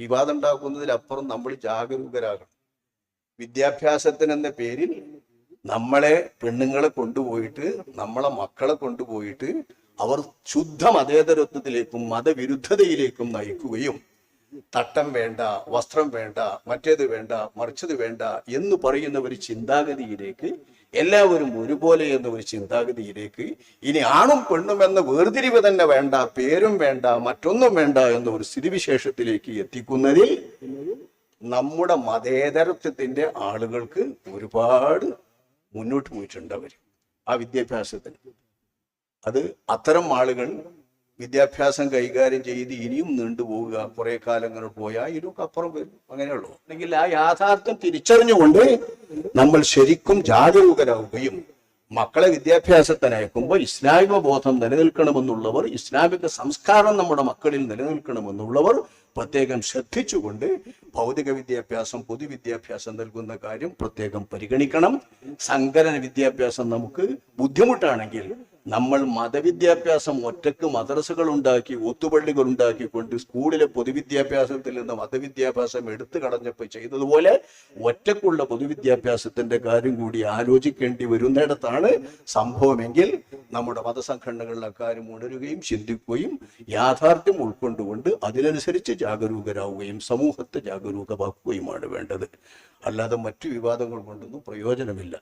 വിവാദം ഉണ്ടാക്കുന്നതിലപ്പുറം നമ്മൾ ജാഗരൂകരാകണം. വിദ്യാഭ്യാസത്തിനെന്ന പേരിൽ നമ്മളെ പെണ്ണുങ്ങളെ കൊണ്ടുപോയിട്ട് നമ്മളെ മക്കളെ കൊണ്ടുപോയിട്ട് അവർ ശുദ്ധ മതേതരത്വത്തിലേക്കും മതവിരുദ്ധതയിലേക്കും നയിക്കുകയും തട്ടം വേണ്ട വസ്ത്രം വേണ്ട മറ്റേത് വേണ്ട മറിച്ചത് വേണ്ട എന്ന് പറയുന്ന ഒരു ചിന്താഗതിയിലേക്ക് എല്ലാവരും ഒരുപോലെ എന്ന ഒരു ചിന്താഗതിയിലേക്ക് ഇനി ആണും പെണ്ണും എന്ന വേർതിരിവ് തന്നെ വേണ്ട പേരും വേണ്ട മറ്റൊന്നും വേണ്ട എന്ന ഒരു സ്ഥിതിവിശേഷത്തിലേക്ക് എത്തിക്കുന്നതിൽ നമ്മുടെ മതേതരത്വത്തിന്റെ ആളുകൾക്ക് ഒരുപാട് മുന്നോട്ട് പോയിട്ടുണ്ട് അവർ ആ വിദ്യാഭ്യാസത്തിന്. അത് അത്തരം ആളുകൾ വിദ്യാഭ്യാസം കൈകാര്യം ചെയ്ത് ഇനിയും നീണ്ടുപോവുക കുറെ കാലങ്ങൾ പോയാൽ ഇതിനൊക്കെ അപ്പുറം വരും. അങ്ങനെയുള്ളൂ. അല്ലെങ്കിൽ ആ യാഥാർത്ഥ്യം തിരിച്ചറിഞ്ഞുകൊണ്ട് നമ്മൾ ശരിക്കും ജാഗരൂകരാവുകയും മക്കളെ വിദ്യാഭ്യാസത്തിനയക്കുമ്പോൾ ഇസ്ലാമിക ബോധം നിലനിൽക്കണമെന്നുള്ളവർ ഇസ്ലാമിക സംസ്കാരം നമ്മുടെ മക്കളിൽ നിലനിൽക്കണമെന്നുള്ളവർ പ്രത്യേകം ശ്രദ്ധിച്ചുകൊണ്ട് ഭൗതിക വിദ്യാഭ്യാസം പൊതുവിദ്യാഭ്യാസം നൽകുന്ന കാര്യം പ്രത്യേകം പരിഗണിക്കണം. സങ്കലന വിദ്യാഭ്യാസം നമുക്ക് ബുദ്ധിമുട്ടാണെങ്കിൽ നമ്മൾ മതവിദ്യാഭ്യാസം ഒറ്റയ്ക്ക് മദ്രസകൾ ഉണ്ടാക്കി ഒത്തുപള്ളികൾ ഉണ്ടാക്കിക്കൊണ്ട് സ്കൂളിലെ പൊതുവിദ്യാഭ്യാസത്തിൽ നിന്ന് മതവിദ്യാഭ്യാസം എടുത്തു കളഞ്ഞപ്പോൾ ചെയ്തതുപോലെ ഒറ്റക്കുള്ള പൊതുവിദ്യാഭ്യാസത്തിന്റെ കാര്യം കൂടി ആലോചിക്കേണ്ടി വരുന്നിടത്താണ് സംഭവമെങ്കിൽ നമ്മുടെ മതസംഘടനകളിൽ അക്കാര്യം ഉണരുകയും ചിന്തിക്കുകയും യാഥാർത്ഥ്യം ഉൾക്കൊണ്ടുകൊണ്ട് അതിനനുസരിച്ച് ജാഗരൂകരാവുകയും സമൂഹത്തെ ജാഗരൂകമാക്കുകയുമാണ് വേണ്ടത്. അല്ലാതെ മറ്റു വിവാദങ്ങൾ കൊണ്ടൊന്നും പ്രയോജനമില്ല.